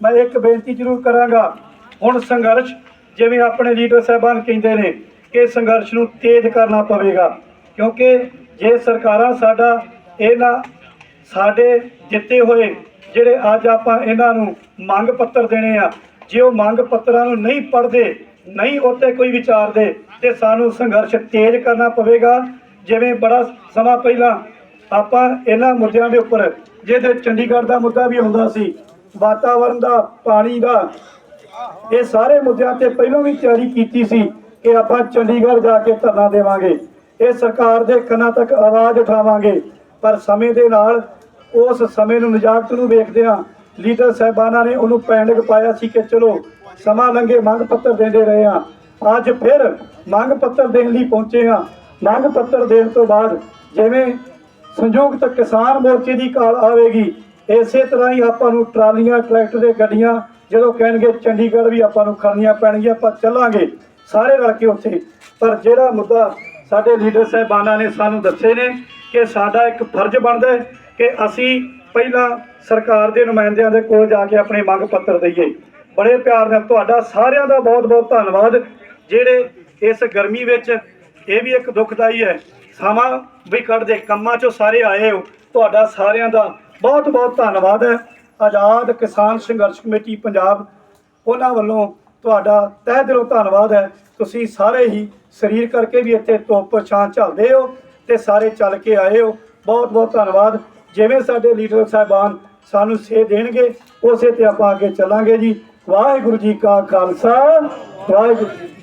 ਮੈਂ ਇੱਕ ਬੇਨਤੀ ਜ਼ਰੂਰ ਕਰਾਂਗਾ, ਹੁਣ ਸੰਘਰਸ਼ ਜਿਵੇਂ ਆਪਣੇ ਲੀਡਰ ਸਾਹਿਬਾਨ ਕਹਿੰਦੇ ਨੇ ਕਿ ਸੰਘਰਸ਼ ਨੂੰ ਤੇਜ਼ ਕਰਨਾ ਪਵੇਗਾ, ਕਿਉਂਕਿ ਜੇ ਸਰਕਾਰਾਂ ਸਾਡਾ ਇਹਨਾਂ ਸਾਡੇ ਦਿੱਤੇ ਹੋਏ ਜਿਹੜੇ ਅੱਜ ਆਪਾਂ ਇਹਨਾਂ ਨੂੰ ਮੰਗ ਪੱਤਰ ਦੇਣੇ ਆ, ਜੇ ਉਹ ਮੰਗ ਪੱਤਰਾਂ ਨੂੰ ਨਹੀਂ ਪੜ੍ਹਦੇ, ਨਹੀਂ ਉੱਤੇ ਕੋਈ ਵਿਚਾਰਦੇ ਤੇ ਸਾਨੂੰ ਸੰਘਰਸ਼ ਤੇਜ਼ ਕਰਨਾ ਪਵੇਗਾ, ਜਿਵੇਂ ਬੜਾ ਸਮਾਂ ਪਹਿਲਾਂ ਆਪਾਂ ਇਹਨਾਂ ਮੁੱਦਿਆਂ ਦੇ ਉੱਪਰ, ਜਿਹਦੇ ਚੰਡੀਗੜ੍ਹ ਦਾ ਮੁੱਦਾ ਵੀ ਹੁੰਦਾ ਸੀ ਵਾਤਾਵਰਣ ਦਾ, ਪਾਣੀ ਦਾ, ਇਹ ਸਾਰੇ ਮੁੱਦਿਆਂ ਤੇ ਪਹਿਲਾਂ ਵੀ ਤਿਆਰੀ ਕੀਤੀ ਸੀ ਕਿ ਆਪਾਂ ਚੰਡੀਗੜ੍ਹ ਜਾ ਕੇ ਧਰਨਾ ਦੇਵਾਂਗੇ। ਇਹ ਸਰਕਾਰ ਦੇ ਕੰਨਾਂ ਤੱਕ ਆਵਾਜ਼ ਉਠਾਵਾਂਗੇ। ਪਰ ਸਮੇਂ ਦੇ ਨਾਲ ਉਸ ਸਮੇਂ ਨੂੰ ਨਜਾਕਤ ਨੂੰ ਵੇਖਦੇ ਹਾਂ ਲੀਡਰ ਸਾਹਿਬਾਨਾਂ ਨੇ ਉਹਨੂੰ ਪੈਂਡਕ ਪਾਇਆ ਸੀ ਕਿ ਚਲੋ ਸਮਾਂ ਲੰਘੇ, ਮੰਗ ਪੱਤਰ ਦਿੰਦੇ ਰਹੇ ਆ ਅੱਜ ਫਿਰ ਮੰਗ ਪੱਤਰ ਦੇਣ ਲਈ ਪਹੁੰਚੇ ਆ ਮੰਗ ਪੱਤਰ ਦੇਣ ਤੋਂ ਬਾਅਦ ਜਿਵੇਂ ਸੰਯੁਕਤ ਕਿਸਾਨ ਮੋਰਚੇ ਦੀ ਕਾਲ ਆਵੇਗੀ ਇਸੇ ਤਰ੍ਹਾਂ ਹੀ ਆਪਾਂ ਨੂੰ ਟਰਾਲੀਆਂ, ਟਰੈਕਟਰ ਦੇ ਗੱਡੀਆਂ, ਜਦੋਂ ਕਹਿਣਗੇ ਚੰਡੀਗੜ੍ਹ ਵੀ ਆਪਾਂ ਨੂੰ ਖੜਨੀਆਂ ਪੈਣਗੀਆਂ, ਆਪਾਂ ਚੱਲਾਂਗੇ ਸਾਰੇ ਰਲ ਕੇ ਉੱਥੇ। ਪਰ ਜਿਹੜਾ ਮੁੱਦਾ ਸਾਡੇ ਲੀਡਰ ਸਾਹਿਬਾਨਾਂ ਨੇ ਸਾਨੂੰ ਦੱਸੇ ਨੇ ਕਿ ਸਾਡਾ ਇੱਕ ਫਰਜ਼ ਬਣਦਾ ਹੈ ਕਿ ਅਸੀਂ ਪਹਿਲਾਂ ਸਰਕਾਰ ਦੇ ਨੁਮਾਇੰਦਿਆਂ ਦੇ ਕੋਲ ਜਾ ਕੇ ਆਪਣੇ ਮੰਗ ਪੱਤਰ ਦਈਏ। ਬੜੇ ਪਿਆਰ ਨਾਲ ਤੁਹਾਡਾ ਸਾਰਿਆਂ ਦਾ ਬਹੁਤ ਬਹੁਤ ਧੰਨਵਾਦ। ਜਿਹੜੇ ਇਸ ਗਰਮੀ ਵਿੱਚ ਇਹ ਵੀ ਇੱਕ ਦੁਖਦਾਈ ਹੈ, ਸਮਾਂ ਵੀ ਕੱਢਦੇ, ਕੰਮਾਂ ਚੋਂ ਸਾਰੇ ਆਏ ਹੋ, ਤੁਹਾਡਾ ਸਾਰਿਆਂ ਦਾ ਬਹੁਤ ਬਹੁਤ ਧੰਨਵਾਦ ਹੈ। ਆਜ਼ਾਦ ਕਿਸਾਨ ਸੰਘਰਸ਼ ਕਮੇਟੀ ਪੰਜਾਬ, ਉਹਨਾਂ ਵੱਲੋਂ ਤੁਹਾਡਾ ਤਹਿ ਦਿਲੋਂ ਧੰਨਵਾਦ ਹੈ। ਤੁਸੀਂ ਸਾਰੇ ਹੀ ਸਰੀਰ ਕਰਕੇ ਵੀ ਇੱਥੇ ਧੁੱਪ ਛਾਂ ਝੱਲਦੇ ਹੋ ਤੇ ਸਾਰੇ ਚੱਲ ਕੇ ਆਏ ਹੋ। ਬਹੁਤ ਬਹੁਤ ਧੰਨਵਾਦ। ਜਿਵੇਂ ਸਾਡੇ ਲੀਡਰ ਸਾਹਿਬਾਨ ਸਾਨੂੰ ਸੇ ਦੇਣਗੇ, ਉਸੇ ਤੇ ਆਪਾਂ ਅੱਗੇ ਚੱਲਾਂਗੇ ਜੀ। ਵਾਹਿਗੁਰੂ ਜੀ ਕਾ ਖਾਲਸਾ, ਵਾਹਿਗੁਰੂ ਜੀ